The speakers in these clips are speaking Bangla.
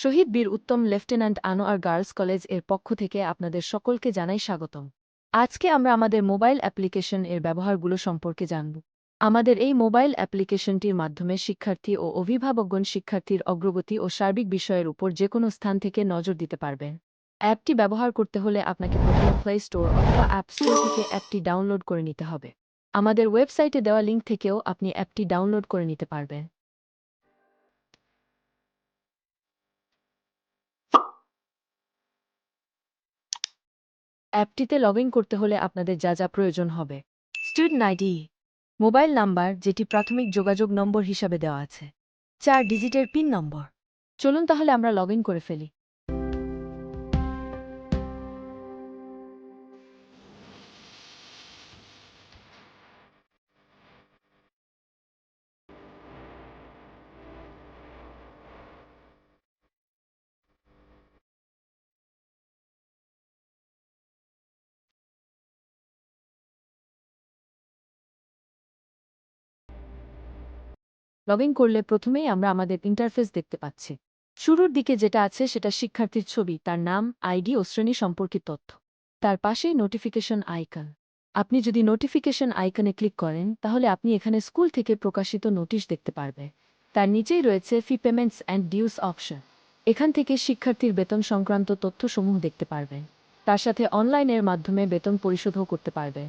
শহীদ বীর উত্তম লেফটেন্যান্ট আনোয়ার গার্লস কলেজের পক্ষ থেকে আপনাদের সকলকে জানাই স্বাগতম। আজকে আমরা আমাদের মোবাইল অ্যাপ্লিকেশন এর ব্যবহারগুলো সম্পর্কে জানব। আমাদের এই মোবাইল অ্যাপ্লিকেশনটির মাধ্যমে শিক্ষার্থী ও অভিভাবকগণ শিক্ষার্থীর অগ্রগতি ও সার্বিক বিষয়ের উপর যে কোনো স্থান থেকে নজর দিতে পারবেন। অ্যাপটি ব্যবহার করতে হলে আপনাকে প্রথমে প্লে স্টোর অথবা অ্যাপ স্টোর থেকে অ্যাপটি ডাউনলোড করে নিতে হবে। আমাদের ওয়েবসাইটে দেওয়া লিঙ্ক থেকেও আপনি অ্যাপটি ডাউনলোড করে নিতে পারবেন। অ্যাপটিতে লগ করতে হলে আপনাদের যা যা প্রয়োজন হবে। স্টুডেন্ট আইডি, মোবাইল নাম্বার, যেটি প্রাথমিক যোগাযোগ নম্বর হিসাবে দেওয়া আছে, চার ডিজিটের পিন নম্বর। চলুন তাহলে আমরা লগ করে ফেলি। লগ করলে প্রথমেই আমরা আমাদের ইন্টারফেস দেখতে পাচ্ছি। শুরুর দিকে যেটা আছে সেটা শিক্ষার্থীর ছবি, তার নাম আইডি ও শ্রেণি সম্পর্কিত তথ্য। তার পাশেই নোটিফিকেশন আইকন আপনি যদি নোটিফিকেশন আইকনে ক্লিক করেন, তাহলে আপনি এখানে স্কুল থেকে প্রকাশিত নোটিশ দেখতে পারবে। তার নিচেই রয়েছে fee payments and dues option এখান থেকে শিক্ষার্থীর বেতন সংক্রান্ত তথ্যসমূহ দেখতে পারবেন। তার সাথে অনলাইনের মাধ্যমে বেতন পরিশোধও করতে পারবেন।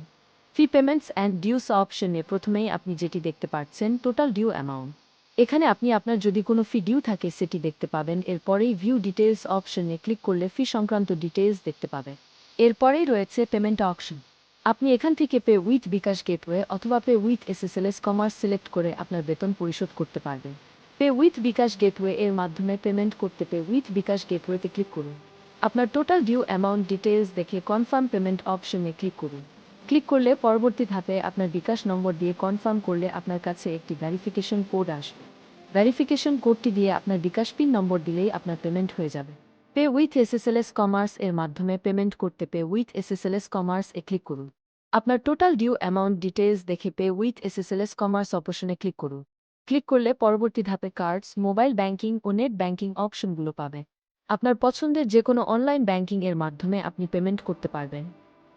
ফি পেমেন্টস অ্যান্ড ডিউস অপশনে প্রথমেই আপনি যেটি দেখতে পাচ্ছেন টোটাল ডিউ অ্যামাউন্ট এখানে আপনি আপনার যদি কোনো ফি ডিউ থাকে, সেটি দেখতে পাবেন। এরপরেই ভিউ ডিটেলস অপশনে ক্লিক করলে ফি সংক্রান্ত ডিটেলস দেখতে পাবেন এরপরেই রয়েছে পেমেন্ট অপশন আপনি এখান থেকে পে উইথ বিকাশ গেটওয়ে অথবা pay with SSLS commerce select করে আপনার বেতন পরিশোধ করতে পারবেন। পে উইথ বিকাশ গেটওয়ে এর মাধ্যমে পেমেন্ট করতে পে উইথ বিকাশ গেটওয়েতে ক্লিক করুন। আপনার টোটাল ডিউ অ্যামাউন্ট ডিটেলস দেখে কনফার্ম পেমেন্ট অপশনে ক্লিক করুন। ক্লিক করলে পরবর্তী ধাপে আপনার বিকাশ নম্বর দিয়ে কনফার্ম করলে আপনার কাছে একটি ভ্যারিফিকেশন কোড আসবে। ভ্যারিফিকেশন কোডটি দিয়ে আপনার বিকাশ পিন নম্বর দিলেই আপনার পেমেন্ট হয়ে যাবে। পে উইথ এসএসএলএস কমার্স এর মাধ্যমে পেমেন্ট করতে পে উইথ এসএসএলএস কমার্স এ ক্লিক করুন। আপনার টোটাল ডিউ অ্যামাউন্ট ডিটেলস দেখে পে উইথ এসএসএলএস কমার্স অপশনে ক্লিক করুন। ক্লিক করলে পরবর্তী ধাপে কার্ডস মোবাইল ব্যাংকিং ও নেট ব্যাংকিং অপশনগুলো পাবে। আপনার পছন্দের যে কোনো অনলাইন ব্যাংকিং এর মাধ্যমে আপনি পেমেন্ট করতে পারবেন।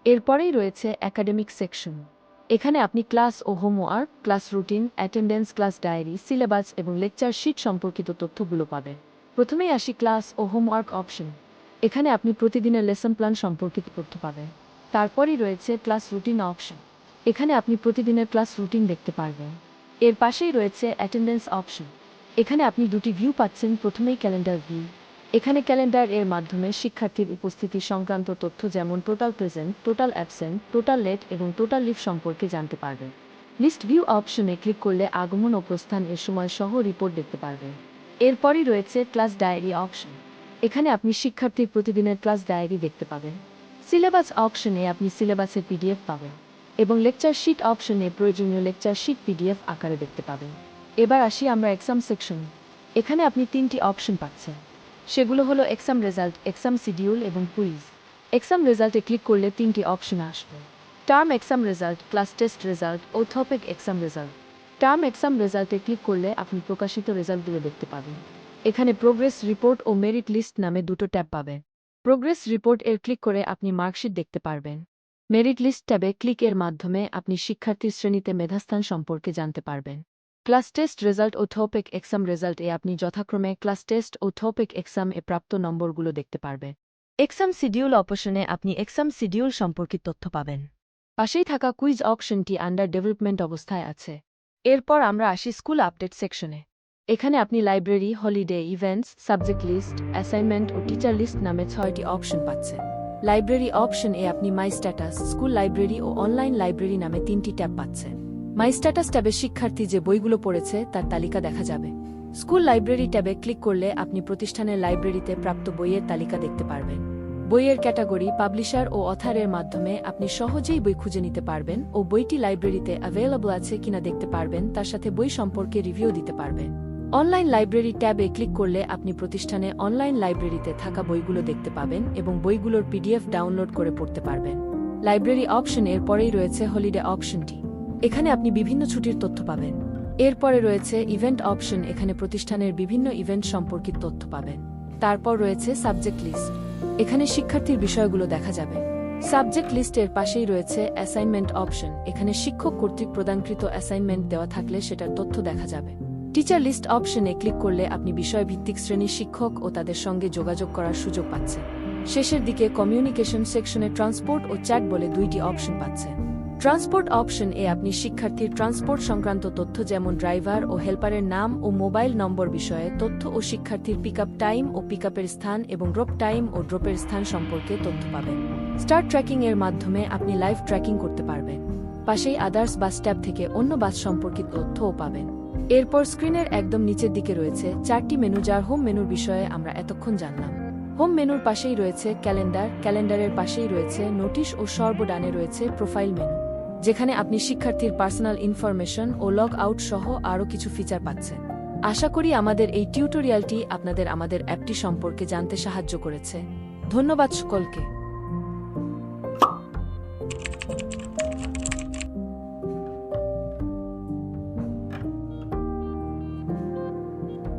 এরপরেই রয়েছে একাডেমিক সেকশন এখানে আপনি ক্লাস ও homework class routine attendance class diary syllabus এবং লেকচার শিট সম্পর্কিত তথ্যগুলো পাবেন। প্রথমেই আসি ক্লাস ও হোমওয়ার্ক অপশন এখানে আপনি প্রতিদিনের লেসন প্ল্যান সম্পর্কিত তথ্য পাবেন। তারপরই রয়েছে ক্লাস রুটিন অপশন এখানে আপনি প্রতিদিনের ক্লাস রুটিন দেখতে পারবেন। এর পাশেই রয়েছে অ্যাটেন্ডেন্স অপশন এখানে আপনি দুটি ভিউ পাচ্ছেন, প্রথমেই ক্যালেন্ডার ভিউ এখানে ক্যালেন্ডার এর মাধ্যমে শিক্ষার্থীর উপস্থিতি সংক্রান্ত তথ্য যেমন total present, total absent, total late এবং টোটাল লিভ সম্পর্কে জানতে পারবে। লিস্ট ভিউ অপশনে ক্লিক করলে আগমন ও প্রস্থান এর সময় সহ রিপোর্ট দেখতে পারবে। এরপরই রয়েছে ক্লাস ডায়েরি অপশন। এখানে আপনি শিক্ষার্থীর প্রতিদিনের ক্লাস ডায়েরি দেখতে পাবেন। সিলেবাস অপশনে আপনি সিলেবাসের পিডিএফ পাবেন এবং লেকচার শিট অপশনে প্রয়োজনীয় লেকচার শিট পিডিএফ আকারে দেখতে পাবেন। এবার আসি আমরা এক্সাম সেকশন। এখানে আপনি তিনটি অপশন পাচ্ছেন। সেগুলো হলো এক্সাম রেজাল্ট, এক্সাম শিডিউল এবং কুইজ। এক্সাম রেজাল্টে ক্লিক করলে তিনটি অপশন আসবে। Term exam result, class test result ও topic exam result. Term exam রেজাল্টে ক্লিক করলে আপনি প্রকাশিত রেজাল্টগুলো দেখতে পাবেন। এখানে প্রোগ্রেস রিপোর্ট ও মেরিট লিস্ট নামে দুটো ট্যাব পাবেন প্রোগ্রেস রিপোর্ট এর ক্লিক করে আপনি মার্কশিট দেখতে পারবেন। মেরিট লিস্ট ট্যাবে ক্লিক এর মাধ্যমে আপনি শিক্ষার্থীর শ্রেণীতে মেধাস্থান সম্পর্কে জানতে পারবেন। ক্লাস টেস্ট রেজাল্ট ও থপিক এক্সাম রেজাল্ট এ আপনি যথাক্রমে ক্লাস টেস্ট ও থপিক এক্সাম এ প্রাপ্ত নম্বরগুলো দেখতে পারবেন এক্সাম শিডিউল অপশনে আপনি এক্সাম শিডিউল সম্পর্কিত তথ্য পাবেন। পাশেই থাকা কুইজ অপশনটি আন্ডার ডেভেলপমেন্ট অবস্থায় আছে। এরপর আমরা আসি স্কুল আপডেট সেকশনে। এখানে আপনি library, holiday, events, subject list, assignment ও টিচার লিস্ট নামে ছয়টি অপশন পাচ্ছেন লাইব্রেরি অপশন এ আপনি মাই স্ট্যাটাস, স্কুল লাইব্রেরি ও অনলাইন লাইব্রেরি নামে তিনটি ট্যাব পাচ্ছেন মাই স্ট্যাটাস ট্যাবে শিক্ষার্থী যে বইগুলো পড়েছে, তার তালিকা দেখা যাবে। স্কুল লাইব্রেরি ট্যাবে ক্লিক করলে আপনি প্রতিষ্ঠানের লাইব্রেরিতে প্রাপ্ত বইয়ের তালিকা দেখতে পারবেন। বইয়ের ক্যাটাগরি পাবলিশার ও অথারের মাধ্যমে আপনি সহজেই বই খুঁজে নিতে পারবেন ও বইটি লাইব্রেরিতে অ্যাভেলেবল আছে কিনা দেখতে পারবেন, তার সাথে বই সম্পর্কে রিভিউ দিতে পারবেন। অনলাইন লাইব্রেরি ট্যাবে ক্লিক করলে আপনি প্রতিষ্ঠানে অনলাইন লাইব্রেরিতে থাকা বইগুলো দেখতে পাবেন এবং বইগুলোর পিডিএফ ডাউনলোড করে পড়তে পারবেন। লাইব্রেরি অপশনের পরেই রয়েছে হলিডে অপশনটি এখানে আপনি বিভিন্ন ছুটির তথ্য পাবেন। এরপরে রয়েছে ইভেন্ট অপশন, এখানে প্রতিষ্ঠানের বিভিন্ন ইভেন্ট সম্পর্কিত তথ্য পাবেন। তারপর রয়েছে সাবজেক্ট লিস্ট, এখানে শিক্ষার্থীর বিষয়গুলো দেখা যাবে। সাবজেক্ট লিস্টের পাশেই রয়েছে অ্যাসাইনমেন্ট অপশন, এখানে শিক্ষক কর্তৃক প্রদানকৃত অ্যাসাইনমেন্ট দেওয়া থাকলে সেটার তথ্য দেখা যাবে। টিচার লিস্ট অপশনে ক্লিক করলে আপনি বিষয়ভিত্তিক শ্রেণির শিক্ষক ও তাদের সঙ্গে যোগাযোগ করার সুযোগ পাচ্ছেন শেষের দিকে কমিউনিকেশন সেকশনে ট্রান্সপোর্ট ও চ্যাট বলে দুইটি অপশন পাচ্ছেন ট্রান্সপোর্ট অপশন এ আপনি শিক্ষার্থীর ট্রান্সপোর্ট সংক্রান্ত তথ্য যেমন ড্রাইভার ও হেল্পারের নাম ও মোবাইল নম্বর বিষয়ে তথ্য ও শিক্ষার্থীর পিক টাইম ও পিক স্থান এবং ড্রপ টাইম ও ড্রপের স্থান সম্পর্কে তথ্য পাবেন। স্টার ট্র্যাকিং এর মাধ্যমে আপনি লাইভ ট্র্যাকিং করতে পারবেন। পাশেই আদার্স বাস ট্যাব থেকে অন্য বাস সম্পর্কিত তথ্যও পাবেন। এরপর স্ক্রিনের একদম নিচের দিকে রয়েছে চারটি মেনু যার হোম মেনুর বিষয়ে আমরা এতক্ষণ জানলাম। হোম মেনুর পাশেই রয়েছে ক্যালেন্ডার ক্যালেন্ডারের পাশেই রয়েছে নোটিশ ও সর্বডানে রয়েছে প্রোফাইল মেনু যেখানে আপনি শিক্ষার্থীর পার্সোনাল ইনফরমেশন ও লগ আউট সহ আরও কিছু ফিচার পাচ্ছেন। আশা করি আমাদের এই টিউটোরিয়ালটি আপনাদের আমাদের অ্যাপটি সম্পর্কে জানতে সাহায্য করেছে। ধন্যবাদ সকলকে।